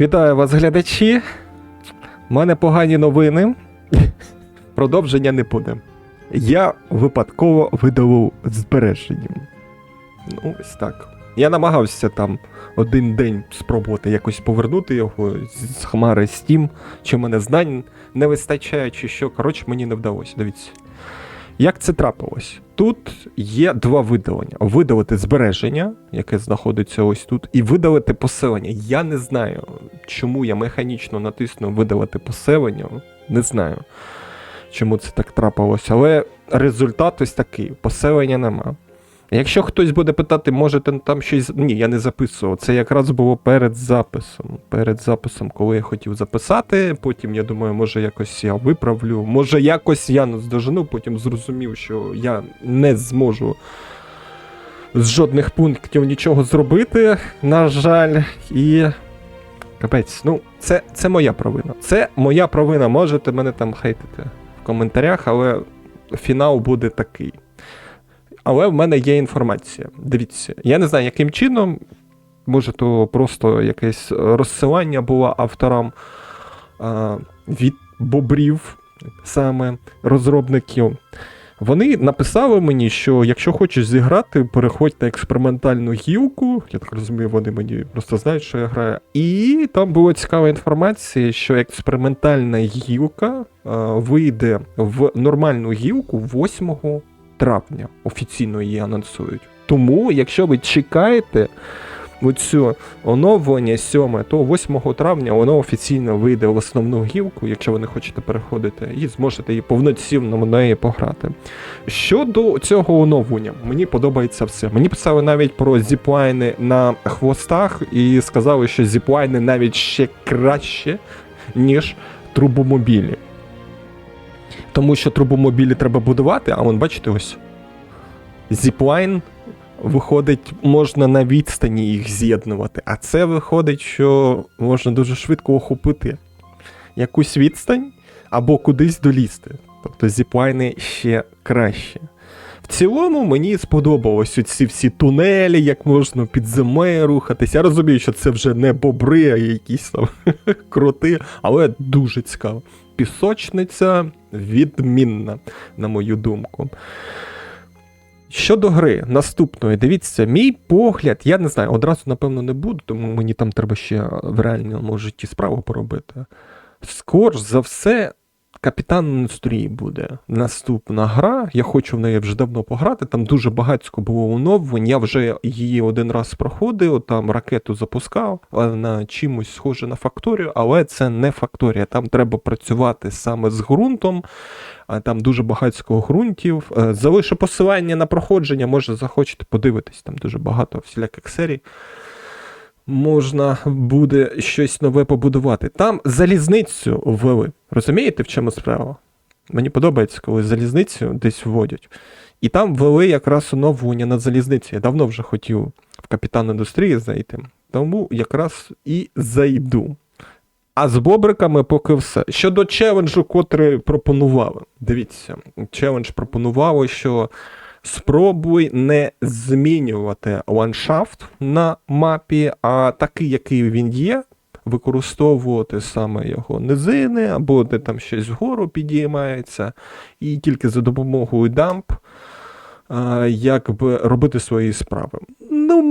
Вітаю вас, глядачі. У мене погані новини. Продовження не буде. Я випадково видалив збереження. Ну, ось так. Я намагався там один день спробувати якось повернути його з хмари Steam, чи мене знань не вистачає, чи що. Коротше, мені не вдалося. Дивіться. Як це трапилось? Тут є два видалення: видалити збереження, яке знаходиться ось тут, і видалити поселення. Я не знаю, чому я механічно натисну видалити поселення. Не знаю, чому це так трапилось, але результат ось такий: поселення нема. Якщо хтось буде питати, можете там щось. Ні, я не записував. Це якраз було перед записом. Перед записом, коли я хотів записати. Потім я думаю, може якось я виправлю. Може, якось я наздожену, потім зрозумів, що я не зможу з жодних пунктів нічого зробити, на жаль, і. Капець, ну, це, це моя провина. Це моя провина. Можете мене там хейтити в коментарях, але фінал буде такий. Але в мене є інформація. Дивіться, я не знаю, яким чином, може, то просто якесь розсилання було авторам а, від бобрів, саме розробників. Вони написали мені, що якщо хочеш зіграти, переходь на експериментальну гілку. Я так розумію, вони мені просто знають, що я граю. І там була цікава інформація, що експериментальна гілка а, вийде в нормальну гілку 8 травня. Офіційно її анонсують. Тому, якщо ви чекаєте оцю оновлення 7, то 8 травня воно офіційно вийде в основну гілку, якщо ви не хочете переходити, і зможете її повноцінно в неї пограти. Щодо цього оновлення, мені подобається все. Мені писали навіть про зіплайни на хвостах і сказали, що зіплайни навіть ще краще, ніж трубомобілі. Тому що трубомобілі треба будувати, а вон, бачите, ось зіплайн виходить, можна на відстані їх з'єднувати. А це виходить, що можна дуже швидко охопити якусь відстань або кудись долізти. Тобто зіплайни ще краще. В цілому мені сподобалось ці всі тунелі, як можна під землею рухатись. Я розумію, що це вже не бобри, а якісь там кроти, але дуже цікаво. Пісочниця відмінна, на мою думку. Щодо гри наступної, дивіться, мій погляд, я не знаю, одразу, напевно, не буду, тому мені там треба ще в реальному житті справу поробити. Скорш за все, капітан індустрії буде наступна гра. Я хочу в неї вже давно пограти. Там дуже багатько було оновлень. Я вже її один раз проходив, там ракету запускав, вона чимось схоже на факторію, але це не факторія. Там треба працювати саме з ґрунтом. а Там дуже багатько ґрунтів. Е, Залишу посилання на проходження, може захочете подивитись, там дуже багато всіляких серій. Можна буде щось нове побудувати. Там залізницю ввели. Розумієте, в чому справа? Мені подобається, коли залізницю десь вводять. І там ввели якраз оновлення на залізниці. Я давно вже хотів в капітан індустрії зайти, тому якраз і зайду. А з бобриками поки все. Щодо челенджу, котрий пропонували. Дивіться, челендж пропонували, що спробуй не змінювати ландшафт на мапі, а такий, який він є, використовувати саме його низини, або де там щось вгору підіймається, і тільки за допомогою дамп якби робити свої справи. Ну,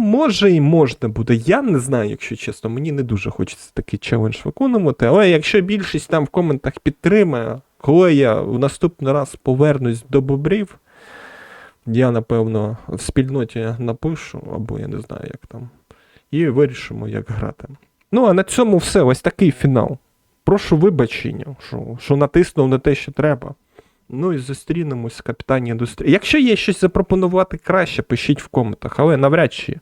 може і можна буде. Я не знаю, якщо чесно, мені не дуже хочеться такий челендж виконувати, але якщо більшість там в коментах підтримає, коли я в наступний раз повернусь до бобрів, я, напевно, в спільноті напишу, або я не знаю, як там, і вирішимо, як грати. Ну, а на цьому все, ось такий фінал. Прошу вибачення, що, що натиснув на те, що треба. Ну і зустрінемось в капітані індустрії. Якщо є щось запропонувати краще, пишіть в коментах, але навряд чи.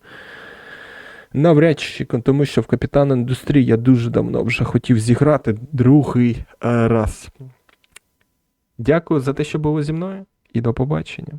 Навряд чи, тому що в капітан індустрії я дуже давно вже хотів зіграти другий е, раз. Дякую за те, що були зі мною, і до побачення.